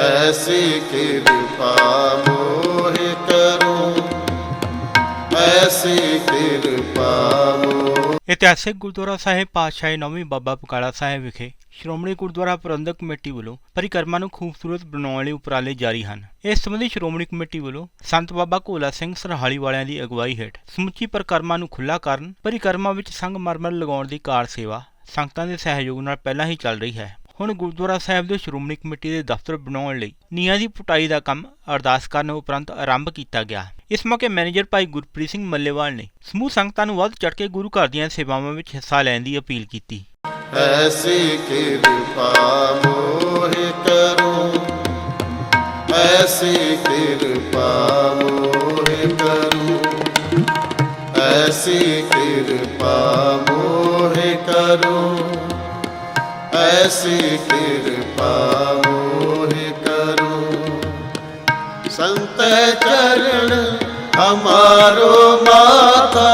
ਐਸੀ ਕਿਰਪਾ ਮੋਹਿ ਕਰੋ। ਐਸੀ ਕਿਰਪਾ ਇਤਿਹਾਸਿਕ ਗੁਰਦੁਆਰਾ ਸਾਹਿਬ ਪਾਤਸ਼ਾਹੀ ਨੌਵੀਂ ਬਾਬਾ ਬਕਾਲਾ ਸਾਹਿਬ ਵਿਖੇ ਸ਼੍ਰੋਮਣੀ ਗੁਰਦੁਆਰਾ ਪ੍ਰਬੰਧਕ ਕਮੇਟੀ ਵੱਲੋਂ ਪਰਿਕਰਮਾ ਨੂੰ ਖੂਬਸੂਰਤ ਬਣਾਉਣ ਲਈ ਉਪਰਾਲੇ ਜਾਰੀ ਹਨ। ਇਸ ਸੰਬੰਧੀ ਸ਼੍ਰੋਮਣੀ ਕਮੇਟੀ ਵੱਲੋਂ ਸੰਤ ਬਾਬਾ ਭੋਲਾ ਸਿੰਘ ਸਰਹਾਲੀ ਵਾਲਿਆਂ ਦੀ ਅਗਵਾਈ ਹੇਠ ਸਮੁੱਚੀ ਪਰਿਕਰਮਾ ਨੂੰ ਖੁੱਲਾ ਕਰਨ, ਪਰਿਕਰਮਾ ਵਿੱਚ ਸੰਗਮਰਮਰ ਲਗਾਉਣ ਦੀ ਕਾਰ ਸੇਵਾ ਸੰਗਤਾਂ ਦੇ ਸਹਿਯੋਗ ਨਾਲ ਪਹਿਲਾਂ ਹੀ ਚੱਲ ਰਹੀ ਹੈ। ਹੁਣ ਗੁਰਦੁਆਰਾ ਸਾਹਿਬ ਦੇ ਸ਼੍ਰੋਮਣੀ ਕਮੇਟੀ ਦੇ ਦਫ਼ਤਰ ਬਣਾਉਣ ਲਈ ਨੀਹਾਂ ਦੀ ਪੁਟਾਈ ਦਾ ਕੰਮ ਅਰਦਾਸ ਕਰਨ ਉਪਰੰਤ ਆਰੰਭ ਕੀਤਾ ਗਿਆ। ਇਸ ਮੌਕੇ ਮੈਨੇਜਰ ਭਾਈ ਗੁਰਪ੍ਰੀਤ ਸਿੰਘ ਮੱਲੇਵਾਲ ਨੇ ਸਮੂਹ ਸੰਗਤਾਂ ਨੂੰ ਵੱਧ ਚੜ ਕੇ ਗੁਰੂ ਘਰ ਦੀਆਂ ਸੇਵਾਵਾਂ ਵਿੱਚ ਹਿੱਸਾ ਲੈਣ ਦੀ ਅਪੀਲ ਕੀਤੀ। ਐਸੀ ਕਿਰਪਾ ਮੋਹਿ ਕਰੋ। ਐਸੀ ਕਿਰਪਾ ਮੋਹਿ ਕਰੋ। ਐਸੀ ਕਿਰਪਾ ਮੋਹਿ ਕਰੋ। ਐਸੀ ਕਿਰਪਾ ਮੋਹਿ ਕਰੋ। ਸੰਤ ਚਰਨ ਹਮਾਰੋ ਮਾਤਾ।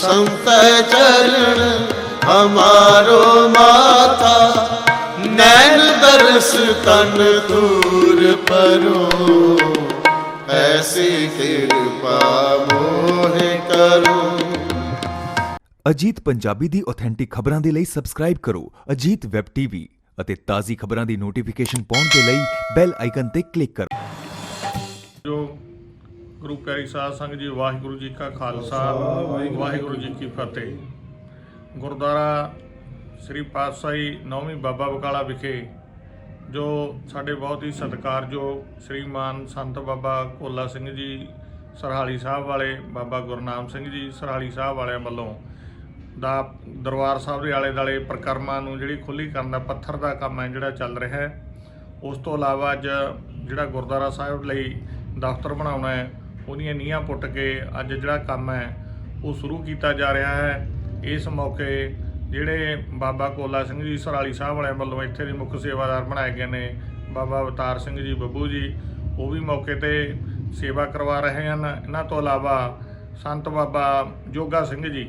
ਸੰਤ ਚਰਨ ਹਮਾਰੋ ਮਾਤਾ। ਨੈਣ ਦਰਸ ਤਨ ਦੂਰ ਪਰੋ। ਐਸੀ ਕਿਰਪਾ ਮੋਹਿ ਕਰੋ। ਅਜੀਤ ਪੰਜਾਬੀ ਦੀ ਆਥੈਂਟਿਕ ਖਬਰਾਂ ਦੇ ਲਈ ਸਬਸਕ੍ਰਾਈਬ ਕਰੋ ਅਜੀਤ ਵੈਬ ਟੀਵੀ ਅਤੇ ਤਾਜ਼ੀ ਖਬਰਾਂ ਦੀ ਨੋਟੀਫਿਕੇਸ਼ਨ ਪਾਉਣ ਦੇ ਲਈ ਬੈਲ ਆਈਕਨ ਤੇ ਕਲਿੱਕ ਕਰੋ। ਜੋ ਗੁਰੂ ਪਿਆਰੀ ਸਾਧ ਸੰਗਤ ਜੀ ਵਾਹਿਗੁਰੂ ਜੀ ਕਾ ਖਾਲਸਾ ਵਾਹਿਗੁਰੂ ਜੀ ਕੀ ਫਤਿਹ। ਗੁਰਦੁਆਰਾ ਸ੍ਰੀ ਪਾਤਸ਼ਾਹੀ ਨੌਵੀਂ ਬਾਬਾ ਬਕਾਲਾ ਵਿਖੇ ਜੋ ਸਾਡੇ ਬਹੁਤ ਹੀ ਸਤਿਕਾਰਯੋਗ ਸ੍ਰੀਮਾਨ ਸੰਤ ਬਾਬਾ ਕੋਲਾ ਸਿੰਘ ਜੀ, ਸਰਹਾਲੀ ਸਾਹਿਬ ਵਾਲੇ ਬਾਬਾ ਗੁਰਨਾਮ ਸਿੰਘ ਜੀ, ਸਰਹਾਲੀ ਸਾਹਿਬ ਵਾਲਿਆਂ ਵੱਲੋਂ ਦਾ ਦਰਬਾਰ ਸਾਹਿਬ ਦੇ ਆਲੇ ਦਾਲੇ ਪ੍ਰਕਰਮਾਂ ਨੂੰ ਜਿਹੜੀ ਖੁੱਲੀ ਕਰਨ ਦਾ ਪੱਥਰ ਦਾ ਕੰਮ ਹੈ ਜਿਹੜਾ ਚੱਲ ਰਿਹਾ ਹੈ। ਉਸ ਤੋਂ ਇਲਾਵਾ ਅੱਜ ਜਿਹੜਾ ਗੁਰਦੁਆਰਾ ਸਾਹਿਬ ਲਈ ਦਫ਼ਤਰ ਬਣਾਉਣਾ ਹੈ, ਉਹਦੀਆਂ ਨੀਹਾਂ ਪੁੱਟ ਕੇ ਅੱਜ ਜਿਹੜਾ ਕੰਮ ਹੈ, ਉਹ ਸ਼ੁਰੂ ਕੀਤਾ ਜਾ ਰਿਹਾ ਹੈ। ਇਸ ਮੌਕੇ ਜਿਹੜੇ ਬਾਬਾ ਕੋਲਾ ਸਿੰਘ ਜੀ, ਸਰਾਲੀ ਸਾਹਿਬ ਵਾਲਿਆਂ ਵੱਲੋਂ ਇੱਥੇ ਦੇ ਮੁੱਖ ਸੇਵਾਦਾਰ ਬਣਾਏ ਗਏ ਨੇ, ਬਾਬਾ ਅਵਤਾਰ ਸਿੰਘ ਜੀ, ਬੱਬੂ ਜੀ, ਉਹ ਵੀ ਮੌਕੇ ਤੇ ਸੇਵਾ ਕਰਵਾ ਰਹੇ ਹਨ। ਇਹਨਾਂ ਤੋਂ ਇਲਾਵਾ ਸੰਤ ਬਾਬਾ ਜੋਗਾ ਸਿੰਘ ਜੀ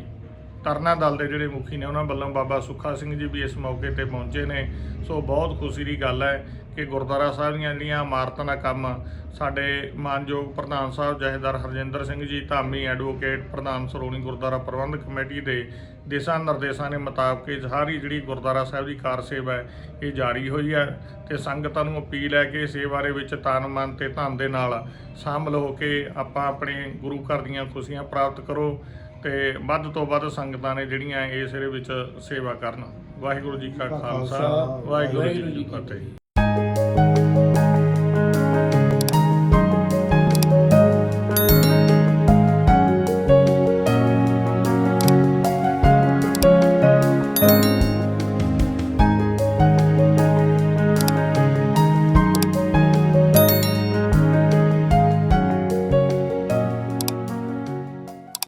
ਤਰਨਾ ਦਲ ਦੇ ਜਿਹੜੇ ਮੁਖੀ ਨੇ, ਉਹਨਾਂ ਵੱਲੋਂ ਬਾਬਾ ਸੁੱਖਾ ਸਿੰਘ ਜੀ ਵੀ ਇਸ ਮੌਕੇ ਤੇ ਪਹੁੰਚੇ ਨੇ। ਸੋ ਬਹੁਤ ਖੁਸ਼ੀ ਦੀ ਗੱਲ ਹੈ ਕਿ ਗੁਰਦੁਆਰਾ ਸਾਹਿਬ ਦੀਆਂ ਜਿਹੜੀਆਂ ਇਮਾਰਤਾਂ ਦਾ ਕੰਮ ਸਾਡੇ ਮਾਨਯੋਗ ਪ੍ਰਧਾਨ ਸਾਹਿਬ ਜਹੇਦਾਰ ਹਰਜਿੰਦਰ ਸਿੰਘ ਜੀ, ਧਾਮੀ ਐਡਵੋਕੇਟ ਪ੍ਰਧਾਨ ਸ਼੍ਰੋਮਣੀ ਗੁਰਦੁਆਰਾ ਪ੍ਰਬੰਧਕ ਕਮੇਟੀ ਦੇ ਦਿਸ਼ਾ ਨਿਰਦੇਸ਼ਾਂ ਦੇ ਮੁਤਾਬਕ ਸਾਰੀ ਜਿਹੜੀ ਗੁਰਦੁਆਰਾ ਸਾਹਿਬ ਦੀ ਕਾਰ ਸੇਵਾ ਹੈ, ਇਹ ਜਾਰੀ ਹੋਈ ਹੈ ਤੇ ਸੰਗਤਾਂ ਨੂੰ ਅਪੀਲ ਹੈ ਕਿ ਸੇਵਾ ਦੇ ਵਿੱਚ ਤਨ, ਮਨ ਤੇ ਧਨ ਦੇ ਨਾਲ ਸ਼ਾਮਲ ਹੋ ਕੇ ਆਪਾਂ ਆਪਣੇ ਗੁਰੂ ਘਰ ਦੀਆਂ ਖੁਸ਼ੀਆਂ ਪ੍ਰਾਪਤ ਕਰੋ। ਤੇ ਵੱਧ ਤੋਂ ਵੱਧ ਸੰਗਤਾਂ ਨੇ ਜਿਹੜੀਆਂ ਇਸ ਦੇ ਵਿੱਚ ਸੇਵਾ ਕਰਨ। ਵਾਹਿਗੁਰੂ ਜੀ ਕਾ ਖਾਲਸਾ ਵਾਹਿਗੁਰੂ ਜੀ ਕੀ ਫਤਿਹ।